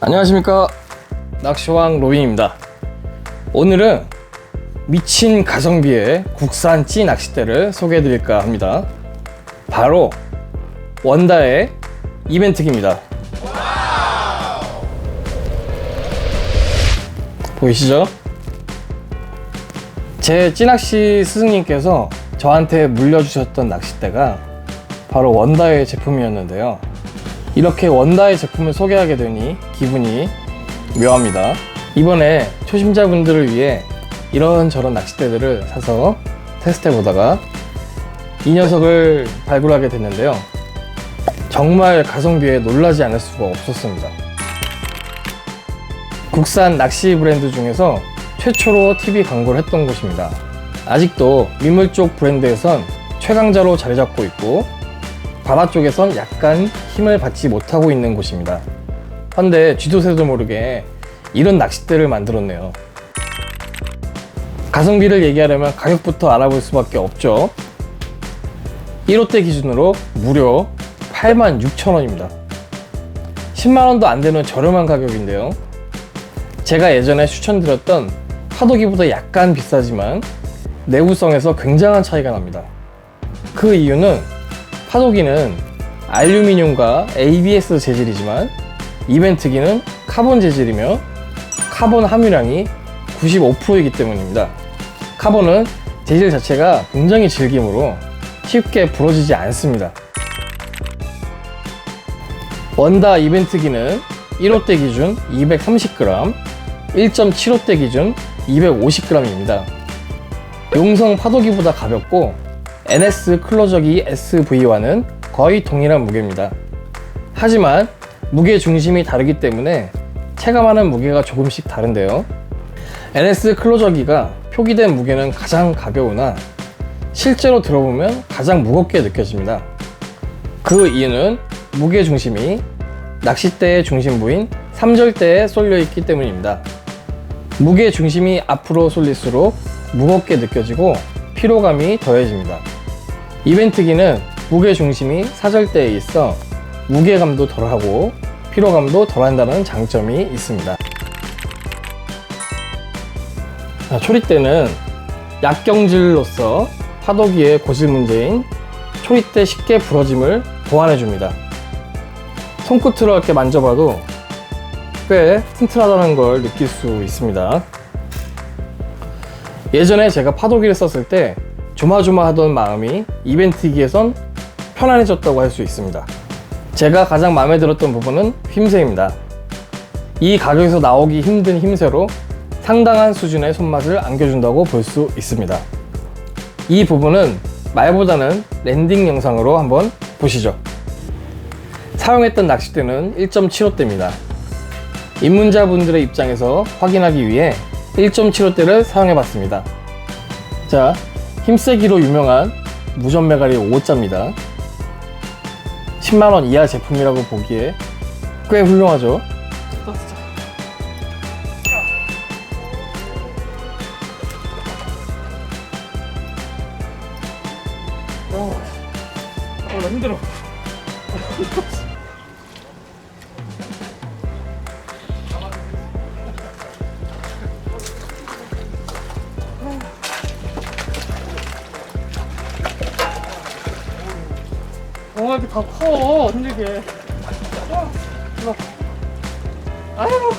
안녕하십니까. 낚시왕 로빈입니다. 오늘은 미친 가성비의 국산 찌 낚싯대를 소개해 드릴까 합니다. 바로 원다의 이벤트기입니다. 보이시죠? 제 찌낚시 스승님께서 저한테 물려주셨던 낚싯대가 바로 원다의 제품이었는데요 이렇게 원다의 제품을 소개하게 되니 기분이 묘합니다. 이번에 초심자분들을 위해 이런저런 낚싯대들을 사서 테스트해 보다가 이 녀석을 발굴하게 됐는데요. 정말 가성비에 놀라지 않을 수가 없었습니다. 국산 낚시 브랜드 중에서 최초로 TV 광고를 했던 곳입니다. 아직도 민물 쪽 브랜드에선 최강자로 자리 잡고 있고 바다 쪽에선 약간 힘을 받지 못하고 있는 곳입니다. 헌데 쥐도 새도 모르게 이런 낚싯대를 만들었네요. 가성비를 얘기하려면 가격부터 알아볼 수밖에 없죠. 1호대 기준으로 무려 86,000원입니다. 10만원도 안 되는 저렴한 가격인데요. 제가 예전에 추천드렸던 파도기보다 약간 비싸지만 내구성에서 굉장한 차이가 납니다. 그 이유는 파도기는 알루미늄과 ABS 재질이지만 이벤트기는 카본 재질이며 카본 함유량이 95%이기 때문입니다. 카본은 재질 자체가 굉장히 질기므로 쉽게 부러지지 않습니다. 원다 이벤트기는 1호대 기준 230g, 1.75대 기준 250g입니다. 용성 파도기보다 가볍고 NS 클로저기 SV와는 거의 동일한 무게입니다. 하지만 무게 중심이 다르기 때문에 체감하는 무게가 조금씩 다른데요. NS 클로저기가 표기된 무게는 가장 가벼우나 실제로 들어보면 가장 무겁게 느껴집니다. 그 이유는 무게 중심이 낚싯대의 중심부인 3절대에 쏠려 있기 때문입니다. 무게 중심이 앞으로 쏠릴수록 무겁게 느껴지고 피로감이 더해집니다. 이벤트기는 무게 중심이 사절대에 있어 무게감도 덜하고 피로감도 덜한다는 장점이 있습니다. 자, 초리대는 약경질로서 파도기의 고질 문제인 초리대 쉽게 부러짐을 보완해 줍니다. 손끝으로 이렇게 만져봐도 꽤 튼튼하다는 걸 느낄 수 있습니다. 예전에 제가 파도기를 썼을 때 조마조마하던 마음이 이벤트기에선 편안해졌다고 할 수 있습니다. 제가 가장 마음에 들었던 부분은 힘새입니다. 이 가격에서 나오기 힘든 힘새로 상당한 수준의 손맛을 안겨준다고 볼 수 있습니다. 이 부분은 말보다는 랜딩 영상으로 한번 보시죠. 사용했던 낚싯대는 1.75대입니다. 입문자분들의 입장에서 확인하기 위해 1.75대를 사용해 봤습니다. 자, 힘세기로 유명한 무전 메가리 5자입니다. 10만원 이하 제품이라고 보기에 꽤 훌륭하죠. 어, 나 힘들어. 어, 이렇게 다 커, 힘들게. 어, 일로 와. 아이고.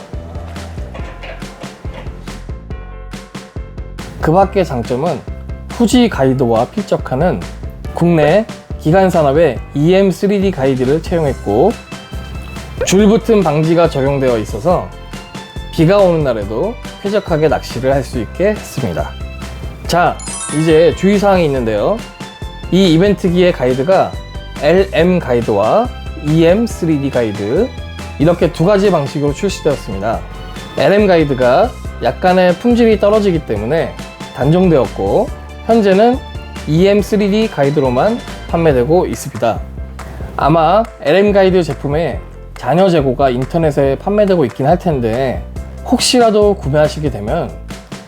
그 밖의 장점은 후지 가이드와 필적하는 국내 기간 산업의 EM 3D 가이드를 채용했고 줄 붙음 방지가 적용되어 있어서 비가 오는 날에도 쾌적하게 낚시를 할 수 있게 했습니다. 자, 이제 주의사항이 있는데요. 이 이벤트기의 가이드가 LM 가이드와 EM 3D 가이드 이렇게 두 가지 방식으로 출시되었습니다. LM 가이드가 약간의 품질이 떨어지기 때문에 단종되었고 현재는 EM 3D 가이드로만 판매되고 있습니다. 아마 LM 가이드 제품에 잔여 재고가 인터넷에 판매되고 있긴 할 텐데 혹시라도 구매하시게 되면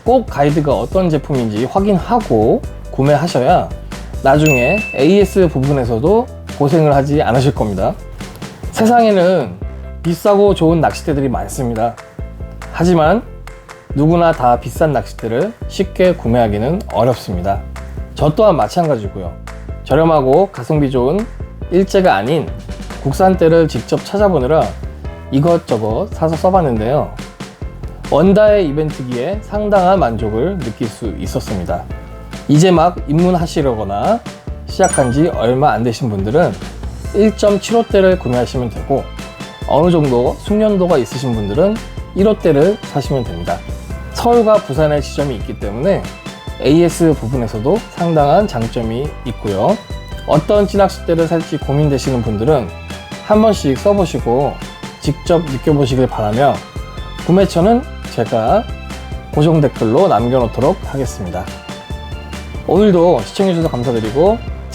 꼭 가이드가 어떤 제품인지 확인하고 구매하셔야 나중에 AS 부분에서도 고생을 하지 않으실 겁니다. 세상에는 비싸고 좋은 낚싯대들이 많습니다. 하지만 누구나 다 비싼 낚싯대를 쉽게 구매하기는 어렵습니다. 저 또한 마찬가지고요. 저렴하고 가성비 좋은 일제가 아닌 국산대를 직접 찾아보느라 이것저것 사서 써봤는데요. 원다의 이벤트기에 상당한 만족을 느낄 수 있었습니다. 이제 막 입문하시려거나 시작한 지 얼마 안 되신 분들은 1.75대를 구매하시면 되고 어느 정도 숙련도가 있으신 분들은 1호대를 사시면 됩니다. 서울과 부산의 지점이 있기 때문에 AS 부분에서도 상당한 장점이 있고요. 어떤 찌낚싯대를 살지 고민되시는 분들은 한 번씩 써보시고 직접 느껴보시길 바라며 구매처는 제가 고정 댓글로 남겨놓도록 하겠습니다. 오늘도 시청해주셔서 감사드리고